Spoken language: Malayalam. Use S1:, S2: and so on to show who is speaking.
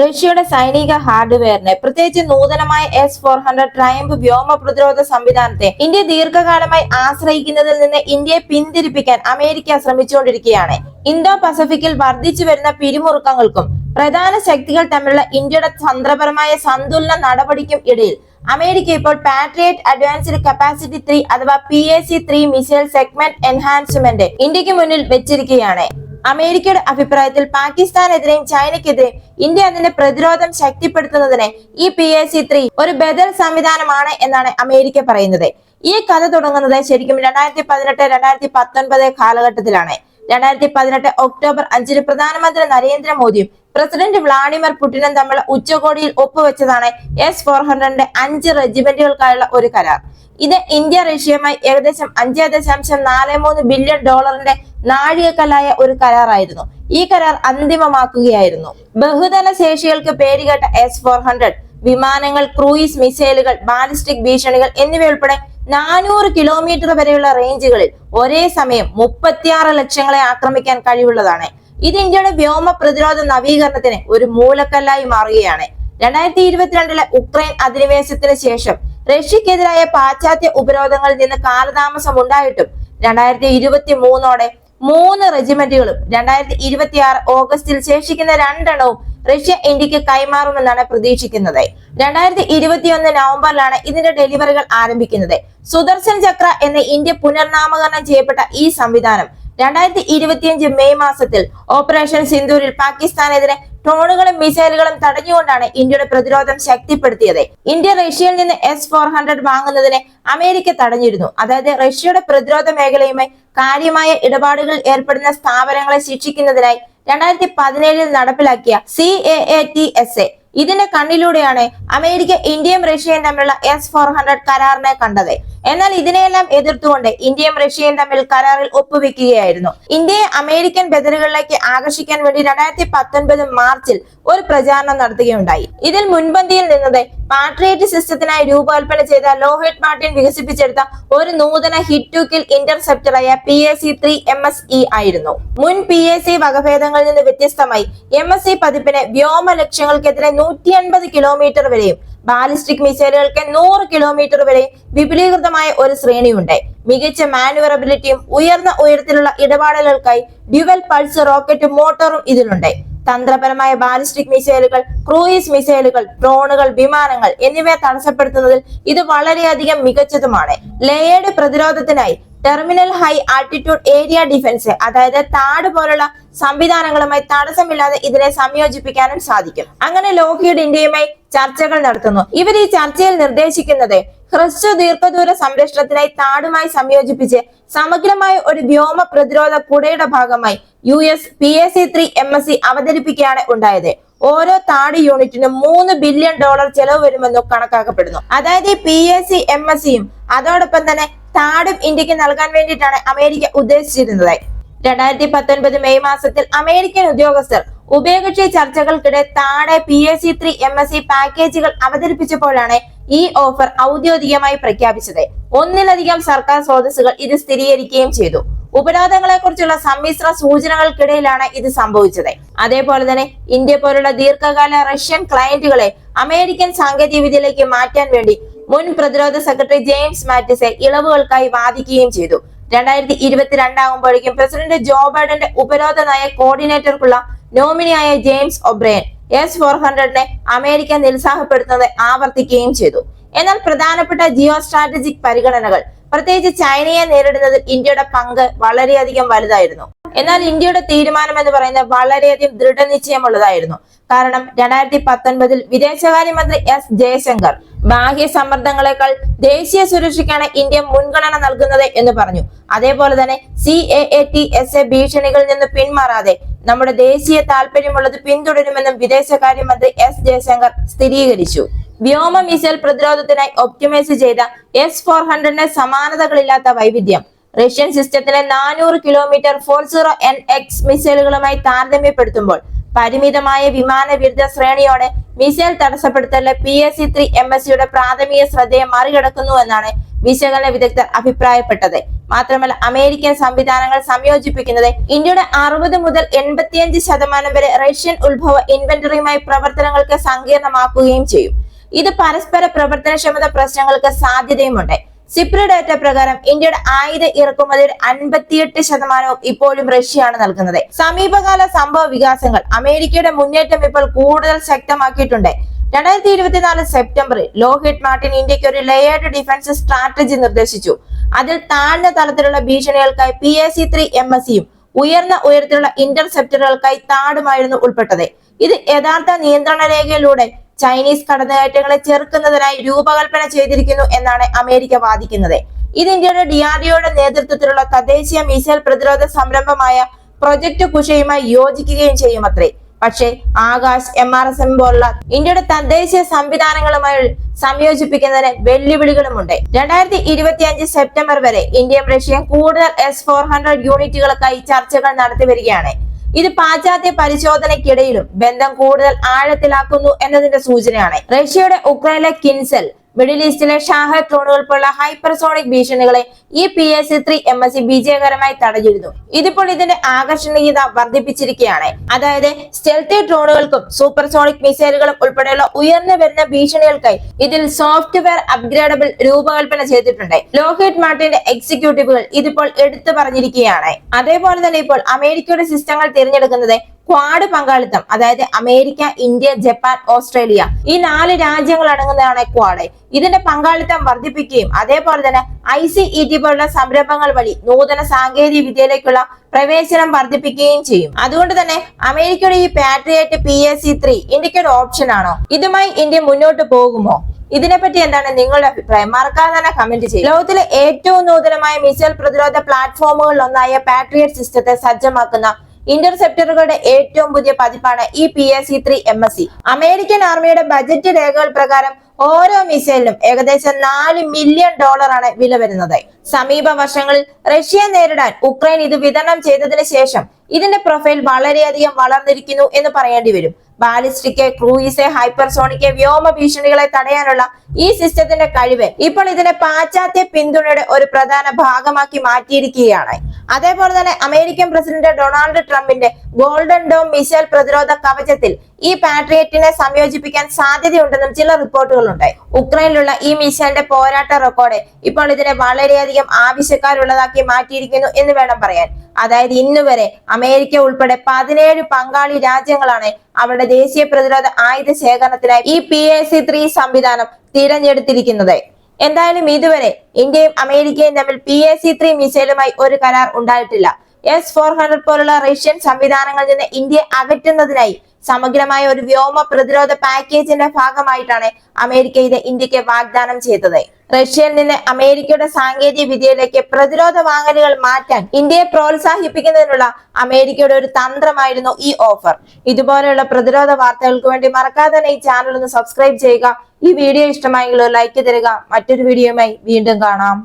S1: റഷ്യയുടെ സൈനിക ഹാർഡ്വെയറിനെ പ്രത്യേകിച്ച് നൂതനമായ എസ് ഫോർ ഹൺഡ്രഡ് ട്രയംബ് വ്യോമ പ്രതിരോധ സംവിധാനത്തെ ഇന്ത്യ ദീർഘകാലമായി ആശ്രയിക്കുന്നതിൽ നിന്ന് ഇന്ത്യയെ പിന്തിരിപ്പിക്കാൻ അമേരിക്ക ശ്രമിച്ചുകൊണ്ടിരിക്കുകയാണ്. ഇന്തോ പസഫിക്കിൽ വർദ്ധിച്ചു വരുന്ന പിരിമുറുക്കങ്ങൾക്കും പ്രധാന ശക്തികൾ തമ്മിലുള്ള ഇന്ത്യയുടെ തന്ത്രപരമായ സന്തുലന നടപടിക്കും ഇടയിൽ അമേരിക്ക ഇപ്പോൾ പാട്രിയറ്റ് അഡ്വാൻസ്ഡ് കപ്പാസിറ്റി ത്രീ അഥവാ P A C three missile segment enhancement ഇന്ത്യയ്ക്ക് മുന്നിൽ വെച്ചിരിക്കുകയാണ്. അമേരിക്കയുടെ അഭിപ്രായത്തിൽ പാകിസ്ഥാനെതിരെയും ചൈനയ്ക്കെതിരെയും ഇന്ത്യ അതിന്റെ പ്രതിരോധം ശക്തിപ്പെടുത്തുന്നതിന് ഈ പി എ സി ത്രീ ഒരു ബദൽ സംവിധാനമാണ് എന്നാണ് അമേരിക്ക പറയുന്നത്. ഈ കഥ തുടങ്ങുന്നത് ശരിക്കും രണ്ടായിരത്തി പതിനെട്ട് രണ്ടായിരത്തി പത്തൊൻപത് കാലഘട്ടത്തിലാണ്. രണ്ടായിരത്തി പതിനെട്ട് ഒക്ടോബർ അഞ്ചിന് പ്രധാനമന്ത്രി നരേന്ദ്രമോദിയും പ്രസിഡന്റ് വ്ളാഡിമിർ പുടിനും തമ്മിൽ ഉച്ചകോടിയിൽ ഒപ്പുവെച്ചതാണ് എസ് ഫോർ ഹൺഡ്രഡിന്റെ അഞ്ച് റെജിമെന്റുകൾക്കായുള്ള ഒരു കരാർ. ഇത് ഇന്ത്യ റഷ്യയുമായി ഏകദേശം അഞ്ച് ദശാംശം നാല് മൂന്ന് ബില്യൺ ഡോളറിന്റെ നാഴികക്കല്ലായ ഒരു കരാറായിരുന്നു. ഈ കരാർ അന്തിമമാക്കുകയായിരുന്നു. ബഹുതല ശേഷികൾക്ക് പേരുകേട്ട എസ് ഫോർ ഹൺഡ്രഡ് വിമാനങ്ങൾ ക്രൂയിസ് മിസൈലുകൾ ബാലിസ്റ്റിക് ഭീഷണികൾ എന്നിവയുൾപ്പെടെ നാനൂറ് കിലോമീറ്റർ വരെയുള്ള റേഞ്ചുകളിൽ ഒരേ സമയം മുപ്പത്തിയാറ് ലക്ഷങ്ങളെ ആക്രമിക്കാൻ കഴിവുള്ളതാണ്. ഇത് ഇന്ത്യയുടെ വ്യോമ പ്രതിരോധ നവീകരണത്തിന് ഒരു മൂലക്കല്ലായി മാറുകയാണ്. രണ്ടായിരത്തി ഇരുപത്തിരണ്ടിലെ ഉക്രൈൻ അധിനിവേശത്തിന് ശേഷം റഷ്യക്കെതിരായ പാശ്ചാത്യ ഉപരോധങ്ങളിൽ നിന്ന് കാലതാമസം ഉണ്ടായിട്ടും രണ്ടായിരത്തി ഇരുപത്തി മൂന്നോടെ മൂന്ന് റെജിമെന്റുകളും രണ്ടായിരത്തി ഇരുപത്തി ആറ് ഓഗസ്റ്റിൽ ശേഷിക്കുന്ന രണ്ടെണ്ണവും റഷ്യ ഇന്ത്യയ്ക്ക് കൈമാറുമെന്നാണ് പ്രതീക്ഷിക്കുന്നത്. രണ്ടായിരത്തി ഇരുപത്തിയൊന്ന് നവംബറിലാണ് ഇതിന്റെ ഡെലിവറികൾ ആരംഭിക്കുന്നത്. സുദർശൻ ചക്ര എന്ന ഇന്ത്യ പുനർനാമകരണം ചെയ്യപ്പെട്ട ഈ സംവിധാനം രണ്ടായിരത്തി ഇരുപത്തിയഞ്ച് മെയ് മാസത്തിൽ ഓപ്പറേഷൻ സിന്ധൂരിൽ പാകിസ്ഥാനെതിരെ ഡ്രോണുകളും മിസൈലുകളും തടഞ്ഞുകൊണ്ടാണ് ഇന്ത്യയുടെ പ്രതിരോധം ശക്തിപ്പെടുത്തിയത്. ഇന്ത്യ റഷ്യയിൽ നിന്ന് എസ് ഫോർ ഹൺഡ്രഡ് വാങ്ങുന്നതിനെ അമേരിക്ക തടഞ്ഞിരുന്നു. അതായത് റഷ്യയുടെ പ്രതിരോധ മേഖലയുമായി കാര്യമായ ഇടപാടുകൾ ഏർപ്പെടുന്ന സ്ഥാപനങ്ങളെ ശിക്ഷിക്കുന്നതിനായി രണ്ടായിരത്തി പതിനേഴിൽ നടപ്പിലാക്കിയ C A T S A ഇതിന്റെ കണ്ണിലൂടെയാണ് അമേരിക്ക ഇന്ത്യയും റഷ്യയും തമ്മിലുള്ള എസ് ഫോർ ഹൺഡ്രഡ് കരാറിനെ കണ്ടത്. എന്നാൽ ഇതിനെയെല്ലാം എതിർത്തുകൊണ്ട് ഇന്ത്യയും റഷ്യയും തമ്മിൽ കരാറിൽ ഒപ്പുവെക്കുകയായിരുന്നു. ഇന്ത്യയെ അമേരിക്കൻ ബദലുകളിലേക്ക് ആകർഷിക്കാൻ വേണ്ടി രണ്ടായിരത്തി പത്തൊൻപത് മാർച്ചിൽ ഒരു പ്രചാരണം നടത്തുകയുണ്ടായി. ഇതിൽ മുൻപന്തിയിൽ നിന്നത് പാട്രിയറ്റ് സിസ്റ്റത്തിനായി രൂപകൽപ്പന ചെയ്ത ലോഹിത് മാർട്ടിൻ വികസിപ്പിച്ചെടുത്ത ഒരു നൂതന hit to kill ഇന്റർസെപ്റ്ററായ P A C three M S E ആയിരുന്നു. മുൻ പി എ സി വകഭേദങ്ങളിൽ നിന്ന് വ്യത്യസ്തമായി എം എസ് സി പതിപ്പിന് വ്യോമ ലക്ഷ്യങ്ങൾക്കെതിരെ നൂറ്റി അൻപത് കിലോമീറ്റർ വരെയും ബാലിസ്റ്റിക് മിസൈലുകൾക്ക് നൂറ് കിലോമീറ്റർ വരെ വിപുലീകൃതമായ ഒരു ശ്രേണിയുണ്ട്. മികച്ച മാനുവറബിലിറ്റിയും ഉയർന്ന ഉയരത്തിലുള്ള ഇടപാടുകൾക്കായി ഡ്യുവൽ പൾസ് റോക്കറ്റ് മോട്ടോറും ഇതിലുണ്ട്. തന്ത്രപരമായ ബാലിസ്റ്റിക് മിസൈലുകൾ ക്രൂയിസ് മിസൈലുകൾ ഡ്രോണുകൾ വിമാനങ്ങൾ എന്നിവയെ തടസ്സപ്പെടുത്തുന്നതിൽ ഇത് വളരെയധികം മികച്ചതുമാണ്. ലേയേഡ് പ്രതിരോധത്തിനായി terminal high altitude area defence അതായത് താട് പോലുള്ള സംവിധാനങ്ങളുമായി തടസ്സമില്ലാതെ ഇതിനെ സംയോജിപ്പിക്കാനും സാധിക്കും. അങ്ങനെ ലോഹിയുടെ ഇന്ത്യയുമായി ചർച്ചകൾ നടത്തുന്നു. ഇവർ ഈ ചർച്ചയിൽ നിർദ്ദേശിക്കുന്നത് ഹ്രസ്വ ദീർഘദൂര സംരക്ഷണത്തിനായി താടുമായി സംയോജിപ്പിച്ച് സമഗ്രമായ ഒരു വ്യോമ പ്രതിരോധ കുടയുടെ ഭാഗമായി U S P S C three M S C അവതരിപ്പിക്കുകയാണ് ഉണ്ടായത്. ഓരോ താട് യൂണിറ്റിനും മൂന്ന് ബില്യൺ ഡോളർ ചെലവ് വരുമെന്നും കണക്കാക്കപ്പെടുന്നു. അതായത് P S C M S സിയും അതോടൊപ്പം തന്നെ താടും ഇന്ത്യയ്ക്ക് നൽകാൻ വേണ്ടിയിട്ടാണ് അമേരിക്ക ഉദ്ദേശിച്ചിരുന്നത്. രണ്ടായിരത്തി പത്തൊൻപത് മെയ് മാസത്തിൽ അമേരിക്കൻ ഉദ്യോഗസ്ഥർ ഉഭയകക്ഷി ചർച്ചകൾക്കിടെ താടെ P S C three M S C പാക്കേജുകൾ അവതരിപ്പിച്ചപ്പോഴാണ് ഈ ഓഫർ ഔദ്യോഗികമായി പ്രഖ്യാപിച്ചത്. ഒന്നിലധികം സർക്കാർ സ്രോതസ്സുകൾ ഇത് സ്ഥിരീകരിക്കുകയും ചെയ്തു. ഉപരോധങ്ങളെ കുറിച്ചുള്ള സമ്മിശ്ര സൂചനകൾക്കിടയിലാണ് ഇത് സംഭവിച്ചത്. അതേപോലെ തന്നെ ഇന്ത്യ പോലുള്ള ദീർഘകാല റഷ്യൻ ക്ലയന്റുകളെ അമേരിക്കൻ സാങ്കേതിക വിദ്യയിലേക്ക് മാറ്റാൻ വേണ്ടി മുൻ പ്രതിരോധ സെക്രട്ടറി ജെയിംസ് മാറ്റിസെ ഇളവുകൾക്കായി വാദിക്കുകയും ചെയ്തു. രണ്ടായിരത്തി ഇരുപത്തിരണ്ടാകുമ്പോഴേക്കും പ്രസിഡന്റ് ജോ ബൈഡന്റെ ഉപരോധ നയ കോർഡിനേറ്റർക്കുള്ള നോമിനിയായ ജെയിംസ് ഒബ്രയൻ എസ് ഫോർ ഹൺഡ്രഡിനെ അമേരിക്ക നിരുത്സാഹപ്പെടുത്തുന്നത് ആവർത്തിക്കുകയും ചെയ്തു. എന്നാൽ പ്രധാനപ്പെട്ട ജിയോ സ്ട്രാറ്റജിക് പരിഗണനകൾ പ്രത്യേകിച്ച് ചൈനയെ നേരിടുന്നതിൽ ഇന്ത്യയുടെ പങ്ക് വളരെയധികം വലുതായിരുന്നു. എന്നാൽ ഇന്ത്യയുടെ തീരുമാനം എന്ന് പറയുന്നത് വളരെയധികം ദൃഢനിശ്ചയമുള്ളതായിരുന്നു. കാരണം രണ്ടായിരത്തി പത്തൊൻപതിൽ വിദേശകാര്യമന്ത്രി എസ് ജയശങ്കർ ബാഹ്യ സമ്മർദ്ദങ്ങളെക്കാൾ ദേശീയ സുരക്ഷയ്ക്കാണ് ഇന്ത്യ മുൻഗണന നൽകുന്നത് എന്ന് പറഞ്ഞു. അതേപോലെ തന്നെ C A A T S A ഭീഷണികളിൽ നിന്ന് പിന്മാറാതെ നമ്മുടെ ദേശീയ താല്പര്യമുള്ളത് പിന്തുടരുമെന്നും വിദേശകാര്യമന്ത്രി എസ് ജയശങ്കർ സ്ഥിരീകരിച്ചു. വ്യോമ മിസൈൽ പ്രതിരോധത്തിനായി ഒപ്റ്റിമൈസ് ചെയ്ത എസ് ഫോർ ഹൺഡ്രഡിന് സമാനതകളില്ലാത്ത വൈവിധ്യം. റഷ്യൻ സിസ്റ്റത്തിലെ നാനൂറ് kilometre four zero N X മിസൈലുകളുമായി താരതമ്യപ്പെടുത്തുമ്പോൾ പരിമിതമായ വിമാന വിരുദ്ധ ശ്രേണിയോടെ missile തടസ്സപ്പെടുത്തലിലെ P S C three M S സിയുടെ പ്രാഥമിക ശ്രദ്ധയെ മറികടക്കുന്നു എന്നാണ് വിശകലന വിദഗ്ധർ അഭിപ്രായപ്പെട്ടത്. മാത്രമല്ല അമേരിക്കൻ സംവിധാനങ്ങൾ സംയോജിപ്പിക്കുന്നത് ഇന്ത്യയുടെ അറുപത് മുതൽ എൺപത്തിയഞ്ച് ശതമാനം വരെ റഷ്യൻ ഉത്ഭവ ഇൻവെന്ററിയുമായി പ്രവർത്തനങ്ങൾക്ക് സങ്കീർണമാക്കുകയും ചെയ്യും. ഇത് പരസ്പര പ്രവർത്തനക്ഷമത പ്രശ്നങ്ങൾക്ക് സാധ്യതയുമുണ്ട്. സിപ്രി ഡാറ്റ പ്രകാരം ഇന്ത്യയുടെ ആയുധ ഇറക്കുമതിയുടെ അൻപത്തിയെട്ട് ശതമാനവും ഇപ്പോഴും റഷ്യയാണ് നൽകുന്നത്. സമീപകാല സംഭവ വികാസങ്ങൾ അമേരിക്കയുടെ മുന്നേറ്റം ഇപ്പോൾ കൂടുതൽ ശക്തമാക്കിയിട്ടുണ്ട്. രണ്ടായിരത്തി ഇരുപത്തിനാല് സെപ്റ്റംബറിൽ ലോഹിറ്റ് മാർട്ടിൻ ഇന്ത്യയ്ക്ക് ഒരു ലേയേർഡ് ഡിഫൻസ് സ്ട്രാറ്റജി നിർദ്ദേശിച്ചു. അതിൽ താഴ്ന്ന തലത്തിലുള്ള ഭീഷണികൾക്കായി P S C three M S സിയും ഉയർന്ന ഉയരത്തിലുള്ള ഇന്റർസെപ്റ്ററുകൾക്കായി താടുമായിരുന്നു ഉൾപ്പെട്ടത്. ഇത് യഥാർത്ഥ നിയന്ത്രണ രേഖയിലൂടെ ചൈനീസ് കടന്നുകയറ്റങ്ങളെ ചെറുക്കുന്നതിനായി രൂപകൽപ്പന ചെയ്തിരിക്കുന്നു എന്നാണ് അമേരിക്ക വാദിക്കുന്നത്. ഇത് ഇന്ത്യയുടെ ഡിആർഡിഒയുടെ നേതൃത്വത്തിലുള്ള തദ്ദേശീയ മിസൈൽ പ്രതിരോധ സംരംഭമായ പ്രൊജക്ട് കുഷയുമായി യോജിക്കുകയും ചെയ്യുമത്രേ. പക്ഷേ Akash M R S M പോലുള്ള ഇന്ത്യയുടെ തദ്ദേശീയ സംവിധാനങ്ങളുമായി സംയോജിപ്പിക്കുന്നതിന് വെല്ലുവിളികളുമുണ്ട്. രണ്ടായിരത്തി ഇരുപത്തി അഞ്ച് സെപ്റ്റംബർ വരെ ഇന്ത്യയും റഷ്യയും കൂടുതൽ എസ് ഫോർ ഹൺഡ്രഡ് യൂണിറ്റുകൾക്കായി ചർച്ചകൾ നടത്തി വരികയാണ്. ഇത് പാശ്ചാത്യ പരിശോധനയ്ക്കിടയിലും ബന്ധം കൂടുതൽ ആഴത്തിലാക്കുന്നു എന്നതിന്റെ സൂചനയാണ്. റഷ്യയുടെ ഉക്രൈനിലെ കിൻസൽ മിഡിൽ ഈസ്റ്റിലെ ഷാഹ ഡ്രോണുകൾ പോലുള്ള ഹൈപ്പർസോണിക് ഭീഷണികളെ ഈ P S C three M S C വിജയകരമായി തടഞ്ഞിരുന്നു. ഇതിപ്പോൾ ഇതിന്റെ ആകർഷണീയത വർദ്ധിപ്പിച്ചിരിക്കുകയാണ്. അതായത് സ്റ്റെൽത്തി ഡ്രോണുകൾക്കും സൂപ്പർസോണിക് മിസൈലുകളും ഉൾപ്പെടെയുള്ള ഉയർന്നു വരുന്ന ഭീഷണികൾക്കായി ഇതിൽ സോഫ്റ്റ്വെയർ അപ്ഗ്രേഡബിൾ രൂപകൽപ്പന ചെയ്തിട്ടുണ്ട്. ലോഹിത് മാർട്ടിന്റെ എക്സിക്യൂട്ടീവുകൾ ഇതിപ്പോൾ എടുത്തു പറഞ്ഞിരിക്കുകയാണ്. അതേപോലെ തന്നെ ഇപ്പോൾ അമേരിക്കയുടെ സിസ്റ്റങ്ങൾ തിരഞ്ഞെടുക്കുന്നത് ക്വാഡ് പങ്കാളിത്തം അതായത് അമേരിക്ക ഇന്ത്യ ജപ്പാൻ ഓസ്ട്രേലിയ ഈ നാല് രാജ്യങ്ങൾ അടങ്ങുന്നതാണ് ക്വാഡ് ഇതിന്റെ പങ്കാളിത്തം വർദ്ധിപ്പിക്കുകയും അതേപോലെ തന്നെ ഐ സി ഇ ടി പോലുള്ള സംരംഭങ്ങൾ വഴി നൂതന സാങ്കേതിക വിദ്യയിലേക്കുള്ള പ്രവേശനം വർദ്ധിപ്പിക്കുകയും ചെയ്യും. അതുകൊണ്ട് തന്നെ അമേരിക്കയുടെ ഈ patriot P S C three ഇന്ത്യയ്ക്ക് ഒരു ഓപ്ഷൻ ആണോ? ഇതുമായി ഇന്ത്യ മുന്നോട്ട് പോകുമോ? ഇതിനെപ്പറ്റി എന്താണ് നിങ്ങളുടെ അഭിപ്രായം? മറക്കാതെ തന്നെ കമന്റ് ചെയ്യും ലോകത്തിലെ ഏറ്റവും നൂതനമായ മിസൈൽ പ്രതിരോധ പ്ലാറ്റ്ഫോമുകളിൽ ഒന്നായ പാട്രിയറ്റ് സിസ്റ്റത്തെ സജ്ജമാക്കുന്ന ഇന്റർസെപ്റ്ററുകളുടെ ഏറ്റവും പുതിയ പതിപ്പാണ് ഈ P S C three M S C American ആർമിയുടെ ബജറ്റ് രേഖകൾ പ്രകാരം ഓരോ മിസൈലിനും ഏകദേശം നാല് മില്യൺ ഡോളറാണ് വില വരുന്നത്. സമീപ വർഷങ്ങളിൽ റഷ്യയെ നേരിടാൻ ഉക്രൈൻ ഇത് വിതരണം ചെയ്തതിനു ശേഷം ഇതിന്റെ പ്രൊഫൈൽ വളരെയധികം വളർന്നിരിക്കുന്നു എന്ന് പറയേണ്ടി വരും. ബാലിസ്റ്റിക് ക്രൂയിസ് ഹൈപ്പർസോണിക് വ്യോമ ഭീഷണികളെ തടയാനുള്ള ഈ സിസ്റ്റത്തിന്റെ കഴിവ് ഇപ്പോൾ ഇതിനെ പാശ്ചാത്യ പിന്തുണയുടെ ഒരു പ്രധാന ഭാഗമാക്കി മാറ്റിയിരിക്കുകയാണ്. അതേപോലെ തന്നെ അമേരിക്കൻ പ്രസിഡന്റ് ഡൊണാൾഡ് ട്രംപിന്റെ ഗോൾഡൻ ഡോം മിസൈൽ പ്രതിരോധ കവചത്തിൽ ഈ പാട്രിയറ്റിനെ സംയോജിപ്പിക്കാൻ സാധ്യതയുണ്ടെന്നും ചില റിപ്പോർട്ടുകളുണ്ട്. ഉക്രൈനിലുള്ള ഈ മിസൈലിന്റെ പോരാട്ട റെക്കോർഡ് ഇപ്പോൾ ഇതിനെ വളരെയധികം ആവശ്യക്കാരുള്ളതാക്കി മാറ്റിയിരിക്കുന്നു എന്ന് വേണം പറയാൻ. അതായത് ഇന്നുവരെ അമേരിക്ക ഉൾപ്പെടെ പതിനേഴ് പങ്കാളി രാജ്യങ്ങളാണ് അവരുടെ ദേശീയ പ്രതിരോധ ആയുധ ശേഖരണത്തിനായി ഈ പി എ സി ത്രീ സംവിധാനം തിരഞ്ഞെടുത്തിരിക്കുന്നത്. എന്തായാലും ഇതുവരെ ഇന്ത്യയും അമേരിക്കയും തമ്മിൽ പി എ സി ത്രീ മിസൈലുമായി ഒരു കരാർ ഉണ്ടായിട്ടില്ല. എസ് ഫോർ ഹൺഡ്രഡ് പോലുള്ള റഷ്യൻ സംവിധാനങ്ങളിൽ നിന്ന് ഇന്ത്യയെ അകറ്റുന്നതിനായി സമഗ്രമായ ഒരു വ്യോമ പ്രതിരോധ പാക്കേജിന്റെ ഭാഗമായിട്ടാണ് അമേരിക്ക ഇത് ഇന്ത്യയ്ക്ക് വാഗ്ദാനം ചെയ്തത്. റഷ്യയിൽ നിന്ന് അമേരിക്കയുടെ സാങ്കേതിക വിദ്യയിലേക്ക് പ്രതിരോധ വാങ്ങലുകൾ മാറ്റാൻ ഇന്ത്യയെ പ്രോത്സാഹിപ്പിക്കുന്നതിനുള്ള അമേരിക്കയുടെ ഒരു തന്ത്രമായിരുന്നു ഈ ഓഫർ. ഇതുപോലെയുള്ള പ്രതിരോധ വാർത്തകൾക്ക് വേണ്ടി മറക്കാതെ തന്നെ ഈ ചാനൽ ഒന്ന് സബ്സ്ക്രൈബ് ചെയ്യുക. ഈ വീഡിയോ ഇഷ്ടമായെങ്കിൽ ലൈക്ക് തരിക. മറ്റൊരു വീഡിയോയുമായി വീണ്ടും കാണാം.